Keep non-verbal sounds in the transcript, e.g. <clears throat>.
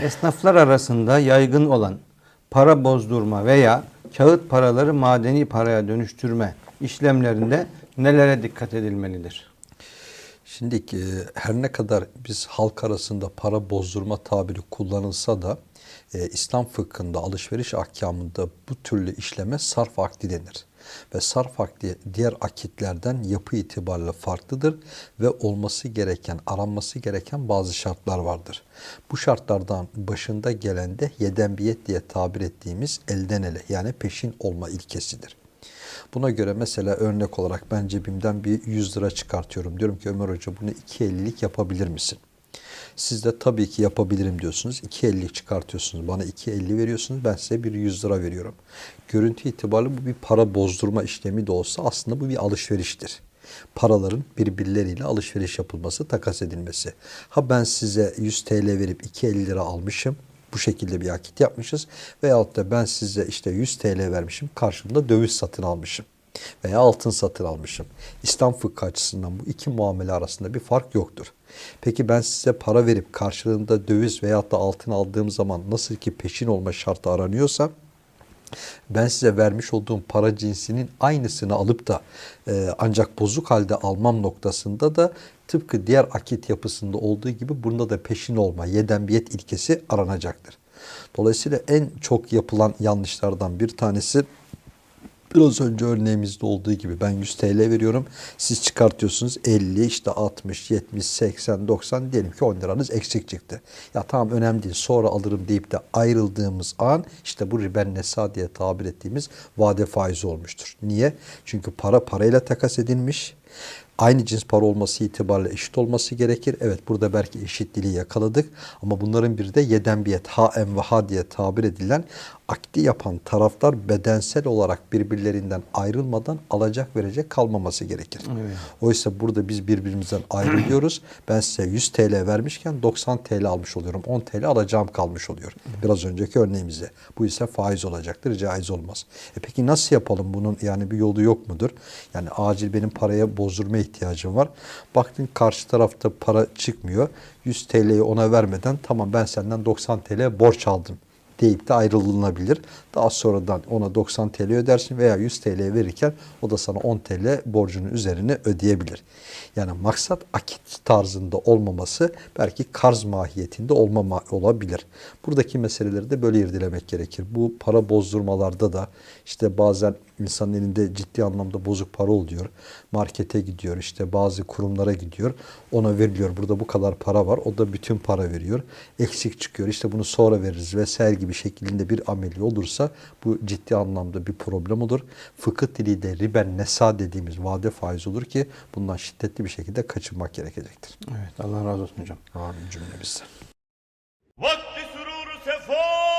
Esnaflar arasında yaygın olan para bozdurma veya kağıt paraları madeni paraya dönüştürme işlemlerinde nelere dikkat edilmelidir? Şimdi e, her ne kadar biz halk arasında para bozdurma tabiri kullanılsa da e, İslam fıkhında alışveriş ahkamında bu türlü işleme sarf akdi denir. Ve sarf akdi diğer akitlerden yapı itibariyle farklıdır ve olması gereken, aranması gereken bazı şartlar vardır. Bu şartlardan başında gelen de yedembiyet diye tabir ettiğimiz elden ele yani peşin olma ilkesidir. Buna göre mesela örnek olarak ben cebimden bir 100 lira çıkartıyorum. Diyorum ki Ömer Hoca bunu 2.50'lik yapabilir misin? Siz de tabii ki yapabilirim diyorsunuz. 2.50 çıkartıyorsunuz. Bana 2.50 veriyorsunuz. Ben size bir 100 lira veriyorum. Görüntü itibariyle bu bir para bozdurma işlemi de olsa aslında bu bir alışveriştir. Paraların birbirleriyle alışveriş yapılması, takas edilmesi. Ha ben size 100 TL verip 2.50 lira almışım. Bu şekilde bir akit yapmışız. Veyahut da ben size işte 100 TL vermişim. Karşılığında döviz satın almışım veya altın satın almışım. İslam fıkhı açısından bu iki muamele arasında bir fark yoktur. Peki ben size para verip karşılığında döviz veyahut da altın aldığım zaman nasıl ki peşin olma şartı aranıyorsa ben size vermiş olduğum para cinsinin aynısını alıp da e, ancak bozuk halde almam noktasında da tıpkı diğer akit yapısında olduğu gibi bunda da peşin olma, yedembiyet ilkesi aranacaktır. Dolayısıyla en çok yapılan yanlışlardan bir tanesi Biraz önce örneğimizde olduğu gibi ben 100 TL veriyorum. Siz çıkartıyorsunuz 50, işte 60, 70, 80, 90 diyelim ki 10 liranız eksik çıktı. Ya tamam önemli değil sonra alırım deyip de ayrıldığımız an işte bu riben nesa diye tabir ettiğimiz vade faizi olmuştur. Niye? Çünkü para parayla takas edilmiş. Aynı cins para olması itibariyle eşit olması gerekir. Evet burada belki eşitliği yakaladık ama bunların bir de yedembiyet, haem ve ha diye tabir edilen akdi yapan taraflar bedensel olarak birbirlerinden ayrılmadan alacak verecek kalmaması gerekir. Evet. Oysa burada biz birbirimizden ayrılıyoruz. <clears throat> Ben size 100 TL vermişken 90 TL almış oluyorum. 10 TL alacağım kalmış oluyor. Biraz önceki örneğimizde. Bu ise faiz olacaktır, caiz olmaz. E peki nasıl yapalım bunun yani bir yolu yok mudur? Yani acil benim paraya bozdurma ihtiyacım var. Baktın karşı tarafta para çıkmıyor. 100 TL'yi ona vermeden tamam ben senden 90 TL borç aldım deyip de ayrılınabilir. Daha sonradan ona 90 TL ödersin veya 100 TL verirken o da sana 10 TL borcunun üzerine ödeyebilir. Yani maksat akit tarzında olmaması belki karz mahiyetinde olmama olabilir. Buradaki meseleleri de böyle irdelemek gerekir. Bu para bozdurmalarda da işte bazen insanın elinde ciddi anlamda bozuk para oluyor. Markete gidiyor işte bazı kurumlara gidiyor. Ona veriliyor burada bu kadar para var. O da bütün para veriyor. Eksik çıkıyor işte bunu sonra veririz vesaire gibi şeklinde bir ameli olursa bu ciddi anlamda bir problem olur. Fıkıh diliyle riben nesa dediğimiz vade faiz olur ki bundan şiddetli bir şekilde kaçınmak gerekecektir. Evet Allah razı olsun hocam. Amin cümlemizden. Vakti süruru sefa